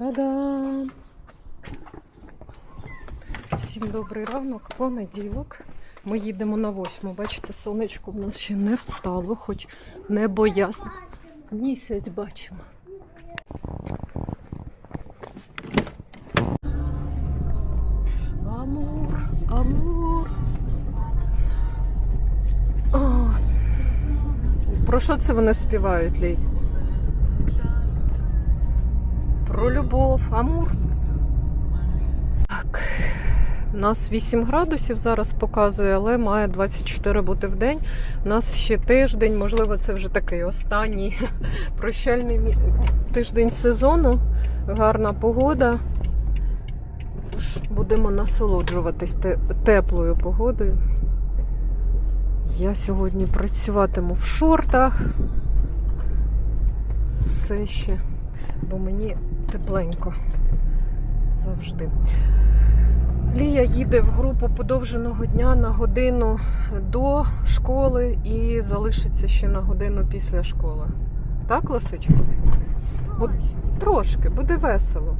Та-дам! Всім добрий ранок, понеділок. Ми їдемо на восьму. Бачите, сонечко в нас ще не встало, хоч небо ясне. Місяць бачимо. Амур, амур. О, про що це вони співають, Лій? Про амур. Так. У нас 8 градусів зараз показує, але має 24 бути в день. У нас ще тиждень, можливо, це вже такий останній прощальний тиждень сезону. Гарна погода. Тож будемо насолоджуватись теплою погодою. Я сьогодні працюватиму в шортах. Все ще, бо мені тепленько завжди. Лія їде в групу подовженого дня на годину до школи і залишиться ще на годину після школи. Так, Лисичко? Бу- Трошки, буде весело.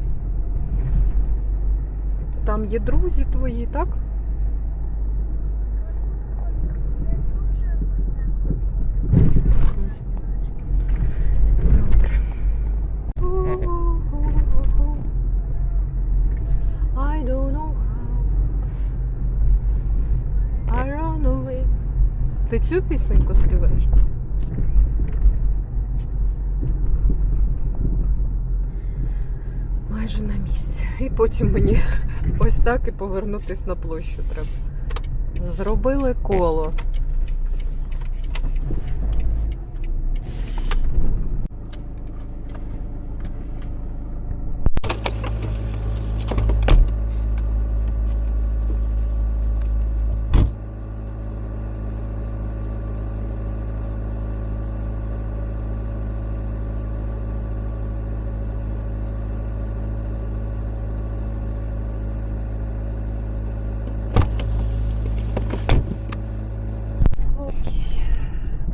Там є друзі твої, так? Добре. I don't know how I run away. Ти цю пісеньку співаєш? Майже на місці. І потім мені ось так і повернутись на площу треба. Зробили коло.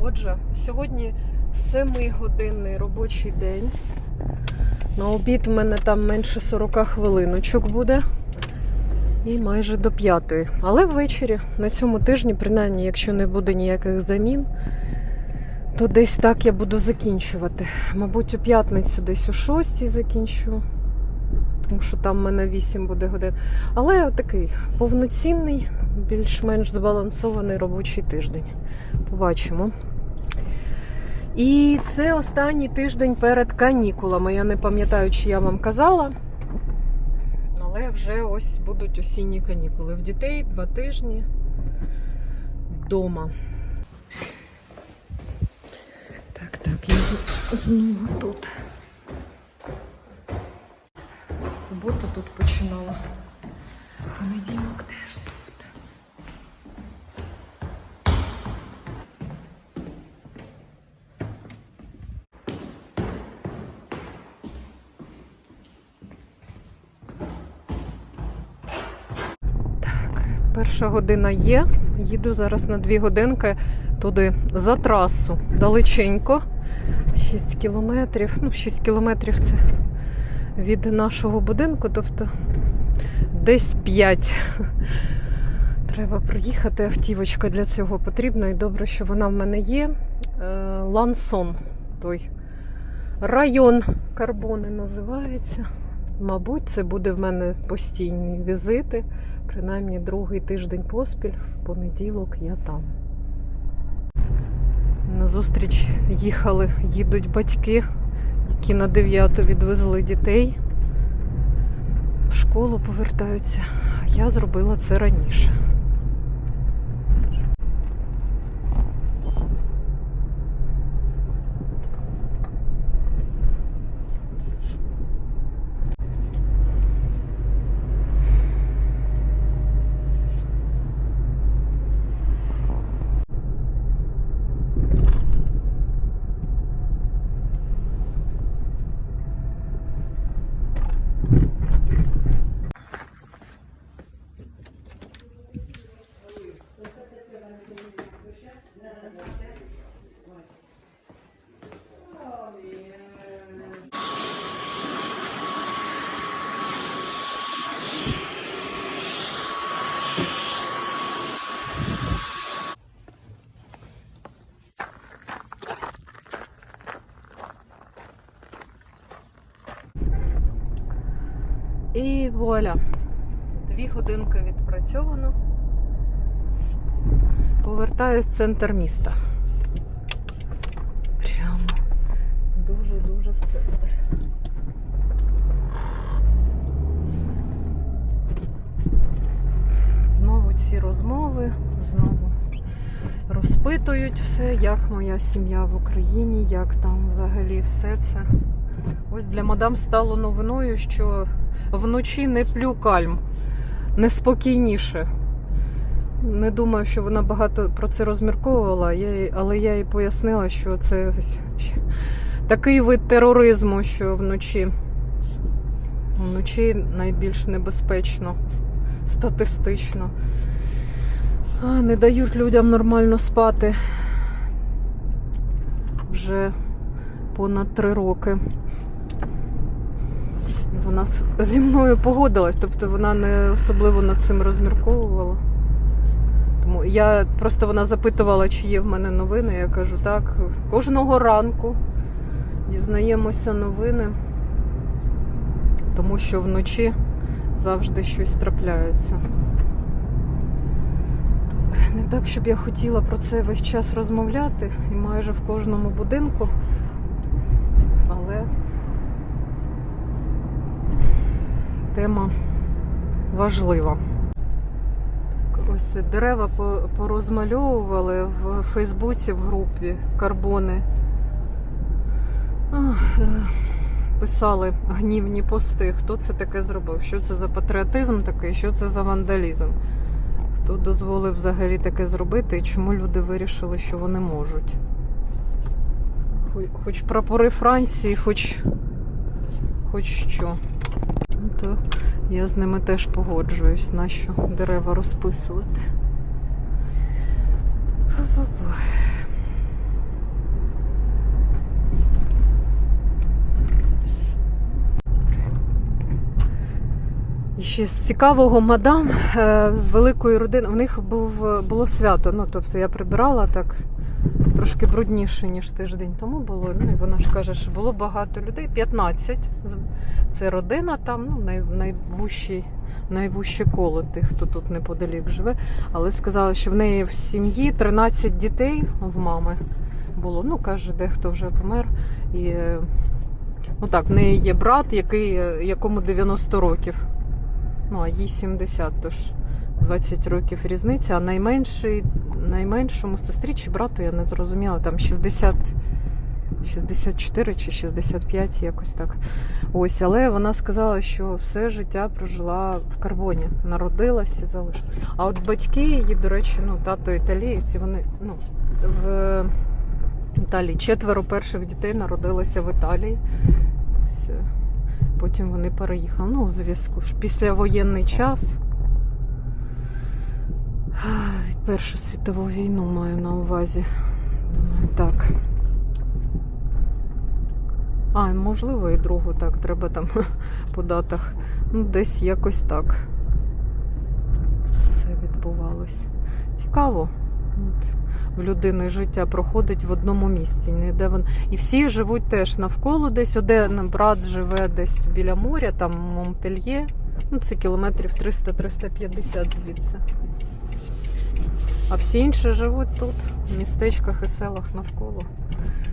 Отже, сьогодні 7-годинний робочий день. На обід в мене там менше 40 хвилиночок буде. І майже до п'ятої. Але ввечері на цьому тижні, принаймні, якщо не буде ніяких замін, то десь так я буду закінчувати. Мабуть, у п'ятницю десь о 6 закінчу. Тому що там в мене 8 буде годин. Але такий повноцінний, більш-менш збалансований робочий тиждень. Побачимо. І це останній тиждень перед канікулами. Я не пам'ятаю, чи я вам казала. Але вже ось будуть осінні канікули. В дітей два тижні вдома. Так, так, я знову тут. Субота тут починала. Понеділок теж перша година є. Їду зараз на дві годинки туди за трасу. Далеченько. 6 кілометрів. Ну, 6 кілометрів це від нашого будинку, тобто десь 5. Треба приїхати, автівочка для цього потрібна. І добре, що вона в мене є. Е, Лансон, той район Карбони називається. Мабуть, це буде в мене постійні візити. Принаймні другий тиждень поспіль, в понеділок я там. На зустріч їхали, їдуть батьки, які на 9 відвезли дітей. В школу повертаються. Я зробила це раніше. І вуаля. Дві годинки відпрацьовано. Повертаюсь в центр міста. Прямо дуже-дуже в центр. Знову ці розмови, знову розпитують все, як моя сім'я в Україні, як там взагалі все це. Ось для мадам стало новиною, що вночі не плю кальм, неспокійніше. Не думаю, що вона багато про це розмірковувала, але я їй пояснила, що це такий вид тероризму, що вночі, вночі найбільш небезпечно статистично. А, не дають людям нормально спати вже понад три роки. Вона зі мною погодилась, тобто вона не особливо над цим розмірковувала. Тому я просто вона запитувала, чи є в мене новини. Я кажу, так, кожного ранку дізнаємося новини, тому що вночі завжди щось трапляється. Добре, не так, щоб я хотіла про це весь час розмовляти, і майже в кожному будинку, але тема важлива. Ось дерева порозмальовували в Фейсбуці в групі карбони. Е, Писали гнівні пости, хто це таке зробив, що це за патріотизм такий, що це за вандалізм. Хто дозволив взагалі таке зробити і чому люди вирішили, що вони можуть. Хоч, хоч прапори Франції, хоч, хоч що. Ну, то я з ними теж погоджуюсь, нащо дерева розписувати. І ще з цікавого мадам е, з великої родини. В них був, було свято. Ну, тобто я прибирала так трошки брудніше, ніж тиждень тому було. Ну, і вона ж каже, що було багато людей, 15. З- Це родина там, ну, най, найвужчий, найвужче коло тих, хто тут неподалік живе. Але сказала, що в неї в сім'ї 13 дітей в мами було. Ну, каже, дехто вже помер. І, е, ну так, в неї є брат, який, е, якому 90 років. Ну, а їй 70, тож 20 років різниця. А найменший, найменшому сестрі чи брату, я не зрозуміла, там 60, 64 чи 65, якось так. Ось, але вона сказала, що все життя прожила в карбоні, народилась і залишилась. А от батьки її, до речі, ну, тато італієць, вони ну, в Італії четверо перших дітей народилося в Італії. Ось, е, Потім вони переїхали. Ну, у зв'язку ж післявоєнний час. Першу світову війну маю на увазі. Так. А, можливо, і другу, так, треба там по датах. Ну, десь якось так. Все відбувалось. Цікаво. От. В людини життя проходить в одному місці. Ніде вон... І всі живуть теж навколо десь. Один брат живе десь біля моря, там Монпельє. Ну, це кілометрів 300-350 звідси. А всі інші живуть тут, в містечках і селах навколо,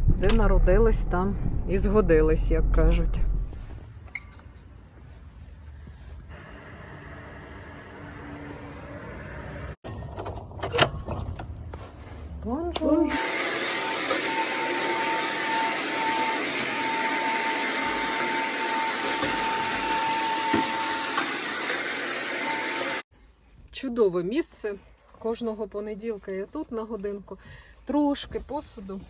де народились там і згодились, як кажуть. Чудове місце. Кожного понеділка я тут на годинку. Трошки посуду,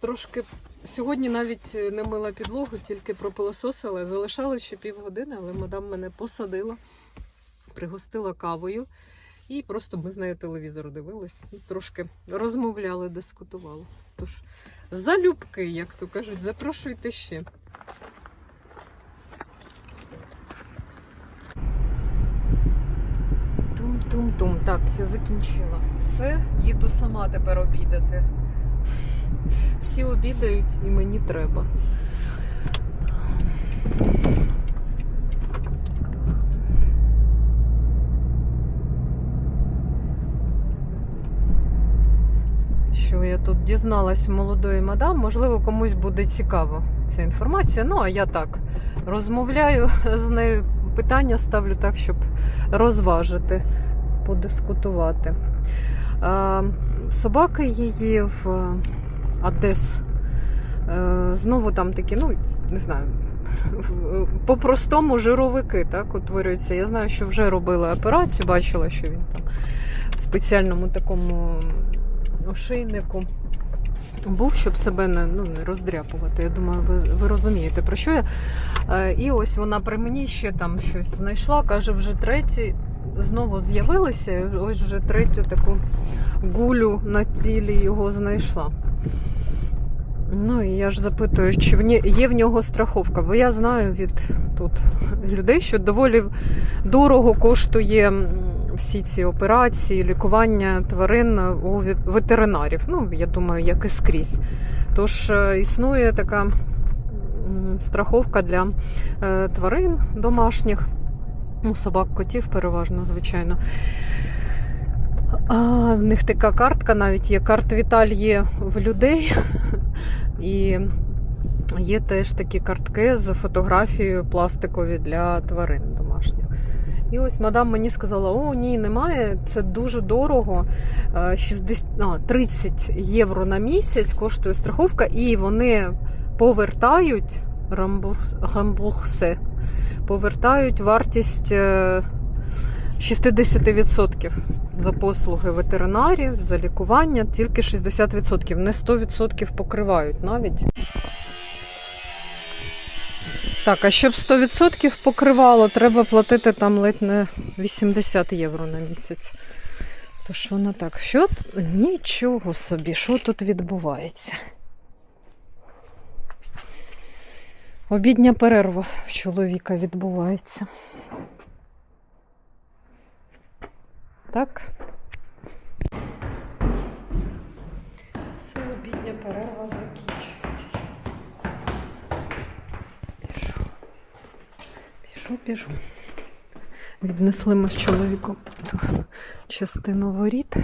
трошки. Сьогодні навіть не мила підлогу, тільки пропилососила. Залишалось ще півгодини, але мадам мене посадила, пригостила кавою. І просто ми з нею телевізор дивились і трошки розмовляли, дискутували. Тож, залюбки, як то кажуть, запрошуйте ще. Тум-тум. Так, я закінчила. Все, їду сама тепер обідати. Всі обідають і мені треба. Що я тут дізналась молодої мадам, можливо, комусь буде цікаво ця інформація. Ну, а я так розмовляю з нею, питання ставлю так, щоб розважити подискутувати. Е, Собаки її в Одес. Е, Знову там такі, ну, не знаю, по-простому жировики так утворюються. Я знаю, що вже робили операцію, бачила, що він там в спеціальному такому ошейнику був, щоб себе не, ну, не роздряпувати. Я думаю, ви, ви розумієте, про що я. Е, І ось вона при мені ще там щось знайшла, каже, вже третій. Знову з'явилися, ось вже третю таку гулю на тілі його знайшла. Ну і я ж запитую, чи є в нього страховка, бо я знаю від тут людей, що доволі дорого коштує всі ці операції, лікування тварин у ветеринарів. Ну, я думаю, як і скрізь. Тож е, існує така страховка для е, тварин домашніх, ну, собак, котів переважно, звичайно. А, в них така картка навіть є. Карт Віталь є в людей. І є теж такі картки з фотографією пластикові для тварин домашніх. І ось мадам мені сказала: о, ні, немає, це дуже дорого. Е, 60, а, 30 євро на місяць коштує страховка, і вони повертають рамбурс, рамбурсе, повертають вартість е, 60% за послуги ветеринарів, за лікування, тільки 60%, не 100% покривають навіть. Так, а щоб 100% покривало, треба платити там ледь не 80 євро на місяць. Тож вона так, що нічого собі, що тут відбувається? Обідня перерва в чоловіка відбувається. Так. Все, обідня перерва закінчується. Біжу. Біжу, біжу. Віднесли ми з чоловіком частину воріт.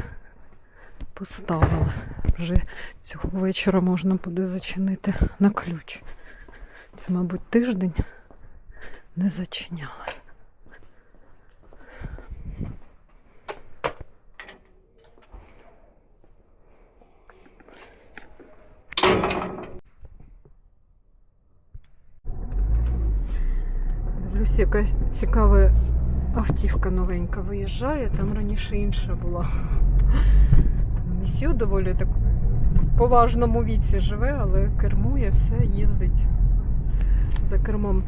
Поставили. Вже цього вечора можна буде зачинити на ключ. Це, мабуть, тиждень не зачиняли. Дивлюсь, яка цікава автівка новенька виїжджає. Там раніше інша була. Місю доволі так в поважному віці живе, але кермує все, їздить за кермом.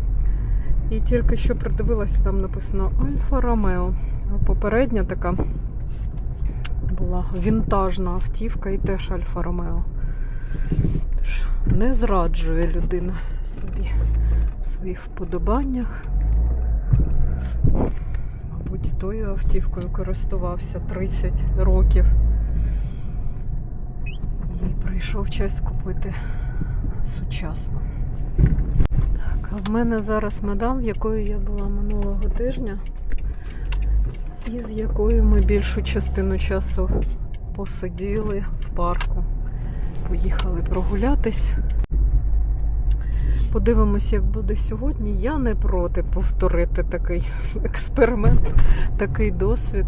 І тільки що придивилася, там написано Альфа Ромео. Попередня така була вінтажна автівка і теж Альфа Ромео. Тож не зраджує людина собі в своїх вподобаннях. Мабуть, тою автівкою користувався 30 років. І прийшов час купити сучасну. В мене зараз мадам, якою я була минулого тижня, і з якою ми більшу частину часу посиділи в парку. Поїхали прогулятись. Подивимось, як буде сьогодні. Я не проти повторити такий експеримент, такий досвід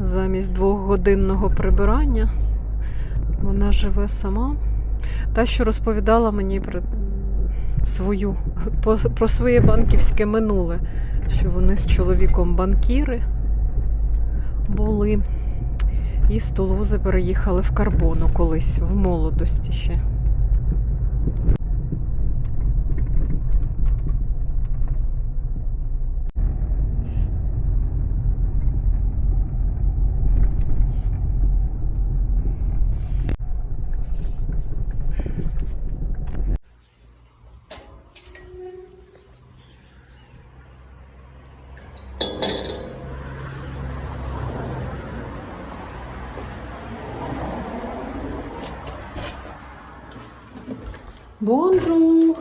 замість двохгодинного прибирання. Вона живе сама. Та, що розповідала мені свою, про своє банківське минуле, що вони з чоловіком банкіри були. І з Тулузи переїхали в Карбону колись в молодості ще. Bonjour.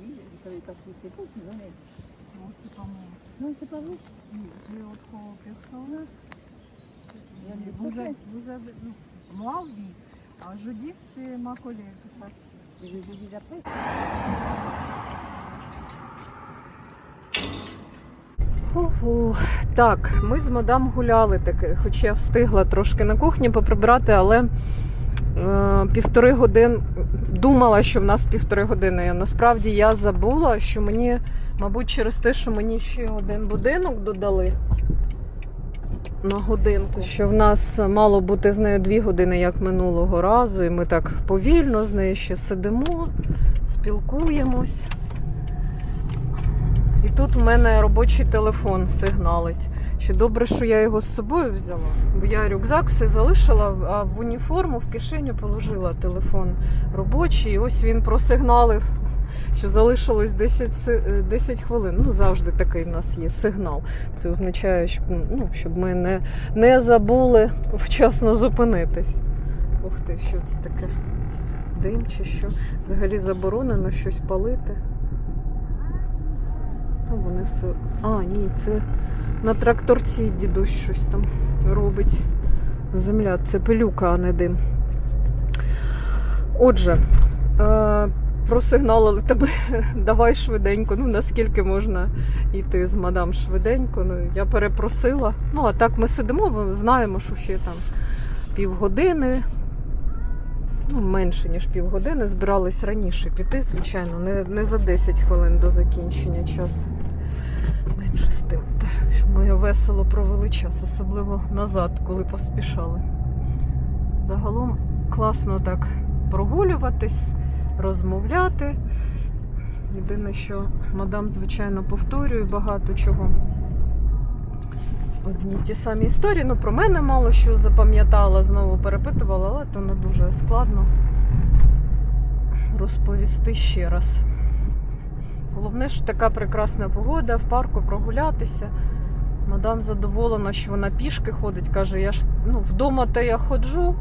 Oui, Vous savez pas si c'est vous qui Non, c'est pas moi. Non, c'est pas vous Je vais en trois personnes. Vous, avez. Moi, oui. Jeudi, c'est ma collègue. Je vous dis d'après. Ху-ху. Так, ми з мадам гуляли таки, хоч я встигла трошки на кухні поприбрати, але е, півтори години думала, що в нас півтори години. Насправді я забула, що мені, мабуть, через те, що мені ще один будинок додали на годинку, що в нас мало бути з нею дві години, як минулого разу, і ми так повільно з нею ще сидимо, спілкуємось. Тут в мене робочий телефон сигналить. Що добре, що я його з собою взяла. Бо я рюкзак все залишила, а в уніформу в кишеню положила телефон робочий. І ось він просигналив, що залишилось 10, е, 10 хвилин. Ну, завжди такий в нас є сигнал. Це означає, щоб, ну, щоб ми не, не забули вчасно зупинитись. Ух ти, що це таке? Дим чи що? Взагалі заборонено щось палити. Ну, вони все. А, ні, це на тракторці дідусь щось там робить. Земля, це пилюка, а не дим. Отже, е, просигналили тебе, давай швиденько. Ну, наскільки можна йти з мадам швиденько. Ну, я перепросила. Ну, а так ми сидимо, ми знаємо, що ще там півгодини. Ну, менше, ніж півгодини. Збирались раніше піти, звичайно, не, не за 10 хвилин до закінчення часу. Менше з тим. Ми весело провели час, особливо назад, коли поспішали. Загалом класно так прогулюватись, розмовляти. Єдине, що мадам, звичайно, повторює багато чого. Одні ті самі історії. Ну, про мене мало що запам'ятала, знову перепитувала, але то не дуже складно розповісти ще раз. Головне, що така прекрасна погода, в парку прогулятися. Мадам задоволена, що вона пішки ходить. Каже, я ж ну, вдома то я ходжу,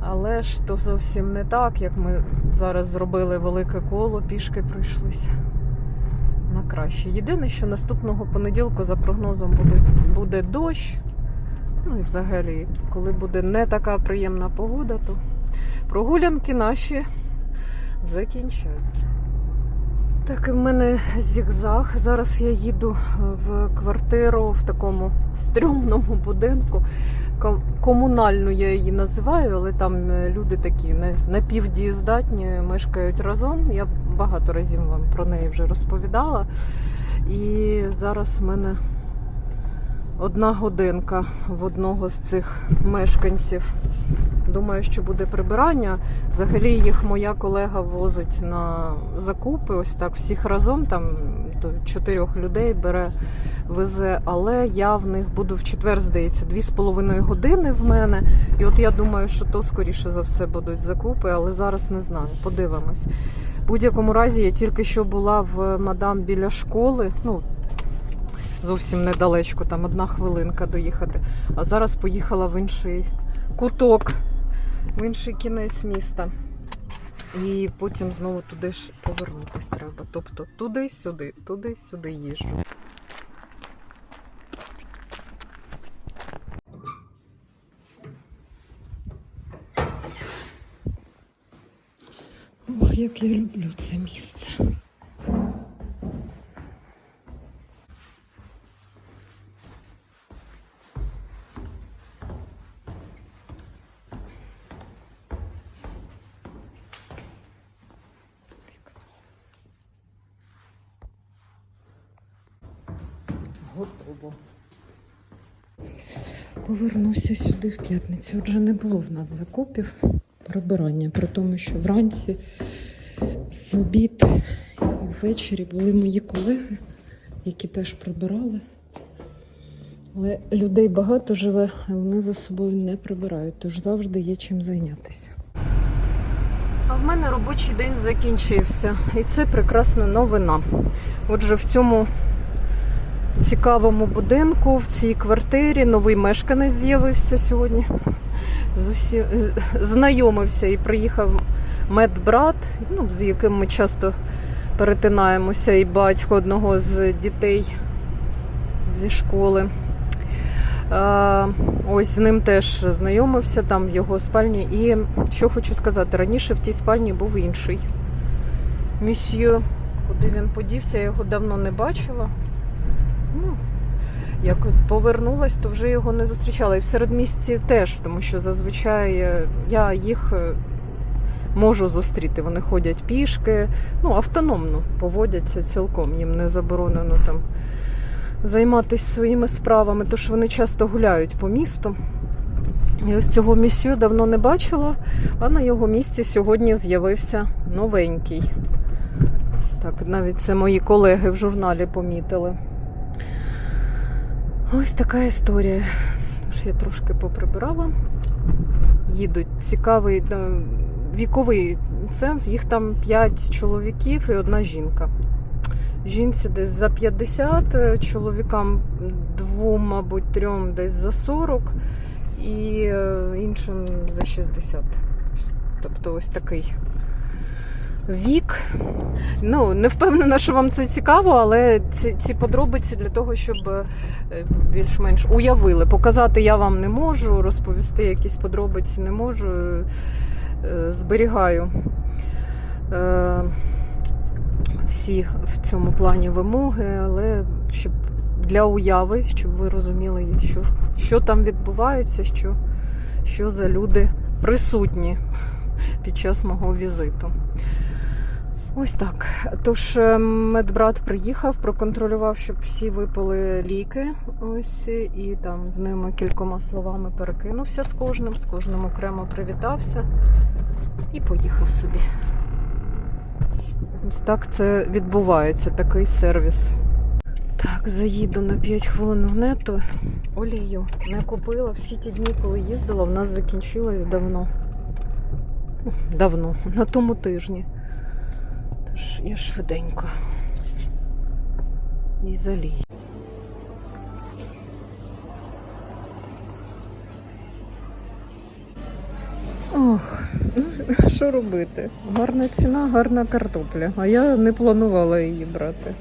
але ж то зовсім не так, як ми зараз зробили велике коло, пішки пройшлися на краще. Єдине, що наступного понеділку за прогнозом буде, буде дощ. Ну і взагалі, коли буде не така приємна погода, то прогулянки наші закінчаться. Так, в мене зігзаг. Зараз я їду в квартиру в такому стрьомному будинку. Комунальну я її називаю, але там е, люди такі напівдієздатні, мешкають разом. Я багато разів вам про неї вже розповідала. І зараз в мене одна годинка в одного з цих мешканців. Думаю, що буде прибирання. Взагалі їх моя колега возить на закупи. Ось так всіх разом, там до чотирьох людей бере, везе. Але я в них буду в четвер, здається, дві з половиною години в мене. І от я думаю, що то скоріше за все будуть закупи, але зараз не знаю. Подивимось. В будь-якому разі я тільки що була в мадам біля школи. Ну, зовсім недалечко, там одна хвилинка доїхати. А зараз поїхала в інший куток, в інший кінець міста. І потім знову туди ж повернутись треба. Тобто туди-сюди, туди-сюди їжджу. Ох, як я люблю це місце. Повернуся сюди в п'ятницю. Отже, не було в нас закупів прибирання, при тому, що вранці, в обід і ввечері були мої колеги, які теж прибирали. Але людей багато живе, а вони за собою не прибирають, тож завжди є чим зайнятися. А в мене робочий день закінчився, і це прекрасна новина. Отже, в цьому цікавому будинку, в цій квартирі новий мешканець з'явився сьогодні. З усі... Знайомився і приїхав медбрат, ну, з яким ми часто перетинаємося і батько одного з дітей зі школи. Ось з ним теж знайомився там в його спальні. І що хочу сказати, раніше в тій спальні був інший місьє. Куди він подівся, я його давно не бачила. Ну, як повернулась, то вже його не зустрічала. І в середмісті теж, тому що зазвичай е, я їх е, можу зустріти. Вони ходять пішки, ну, автономно поводяться цілком. Їм не заборонено там займатися своїми справами, тож вони часто гуляють по місту. І ось цього місію давно не бачила, а на його місці сьогодні з'явився новенький. Так, навіть це мої колеги в журналі помітили. Ось така історія. Тож я трошки поприбирала. Їдуть цікавий е, віковий сенс. Їх там 5 чоловіків і одна жінка. Жінці десь за 50, е, чоловікам двом, мабуть, трьом десь за 40 і е, іншим за 60. Тобто ось такий вік. Ну, не впевнена, що вам це цікаво, але ці, ці подробиці для того, щоб е, більш-менш уявили. Показати я вам не можу, розповісти якісь подробиці не можу. Е, Зберігаю е, всі в цьому плані вимоги, але щоб для уяви, щоб ви розуміли, що, що там відбувається, що, що за люди присутні під час мого візиту. Ось так. Тож е, медбрат приїхав, проконтролював, щоб всі випили ліки. Ось і там з ними кількома словами перекинувся з кожним, з кожним окремо привітався і поїхав собі. Ось так це відбувається, такий сервіс. Так, заїду на 5 хвилин в нету. Олію не купила. Всі ті дні, коли їздила, в нас закінчилось давно. Давно, на тому тижні. Тож я швиденько. І залій. Ох, ну що робити? Гарна ціна, гарна картопля. А я не планувала її брати.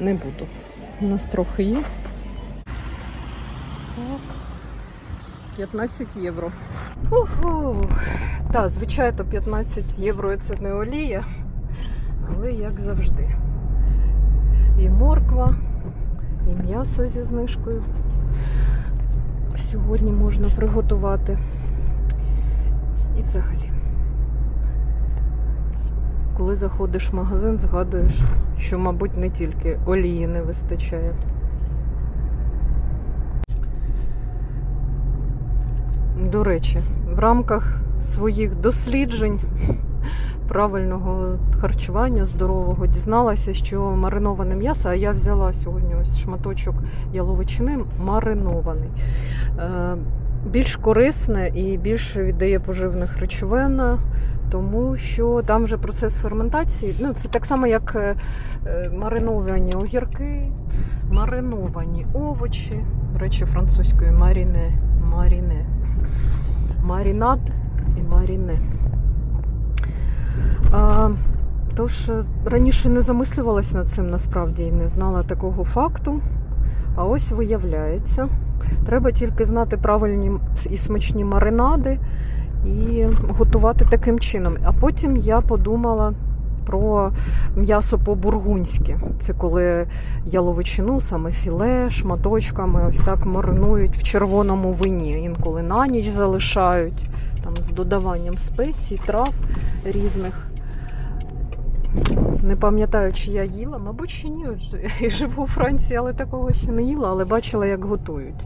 Не буду. У нас трохи є. Так. 15 євро. Уху. Так, звичайно, 15 євро це не олія, але як завжди. І морква, і м'ясо зі знижкою. Сьогодні можна приготувати. І взагалі. Коли заходиш в магазин, згадуєш, що, мабуть, не тільки олії не вистачає. До речі, в рамках своїх досліджень правильного харчування здорового дізналася, що мариноване м'ясо, а я взяла сьогодні ось шматочок яловичини маринований. Е, Більш корисне і більше віддає поживних речовин, тому що там вже процес ферментації. Ну, це так само, як е, е, мариновані огірки, мариновані овочі, речі, французькою маріне, маріне, марінад і маріне. А, тож е, раніше не замислювалася над цим насправді і не знала такого факту. А ось виявляється. Треба тільки знати правильні і смачні маринади і готувати таким чином. А потім я подумала про м'ясо по-бургунськи. Це коли яловичину, саме філе, шматочками, ось так маринують в червоному вині. Інколи на ніч залишають там з додаванням спецій, трав різних. Не пам'ятаю, чи я їла, мабуть, ще ні. Я живу у Франції, але такого ще не їла, але бачила, як готують.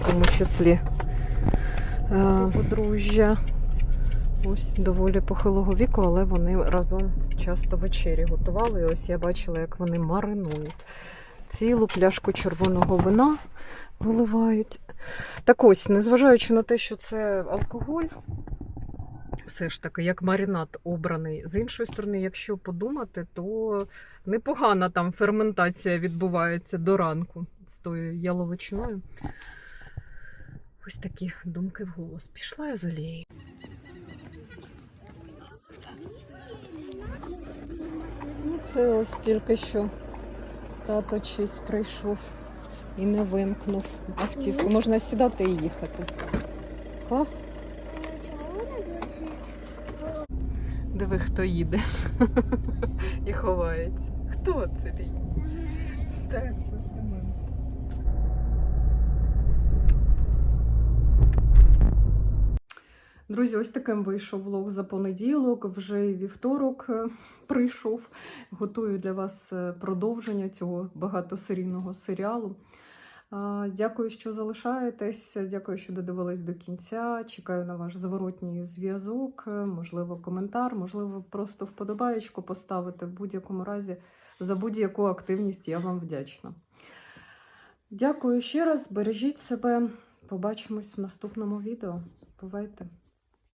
В тому числі е, подружжя. Ось доволі похилого віку, але вони разом часто вечері готували. І ось я бачила, як вони маринують. Цілу пляшку червоного вина виливають. Так ось, незважаючи на те, що це алкоголь, все ж таки, як маринад обраний. З іншої сторони, якщо подумати, то непогана там ферментація відбувається до ранку з тою яловичиною. Ось такі думки в голос. Пішла я з алією. Це ось тільки що тато чись прийшов і не вимкнув автівку. Можна сідати і їхати. Клас? Диви, хто їде і ховається. Хто це? Так, це Семен. Друзі, ось таким вийшов влог за понеділок. Вже вівторок е, прийшов. Готую для вас е, продовження цього багатосерійного серіалу. Дякую, що залишаєтесь. Дякую, що додивились до кінця. Чекаю на ваш зворотній зв'язок, е, можливо, коментар, можливо, просто вподобаєчку поставити. В будь-якому разі за будь-яку активність я вам вдячна. Дякую ще раз, бережіть себе. Побачимось в наступному відео. Бувайте!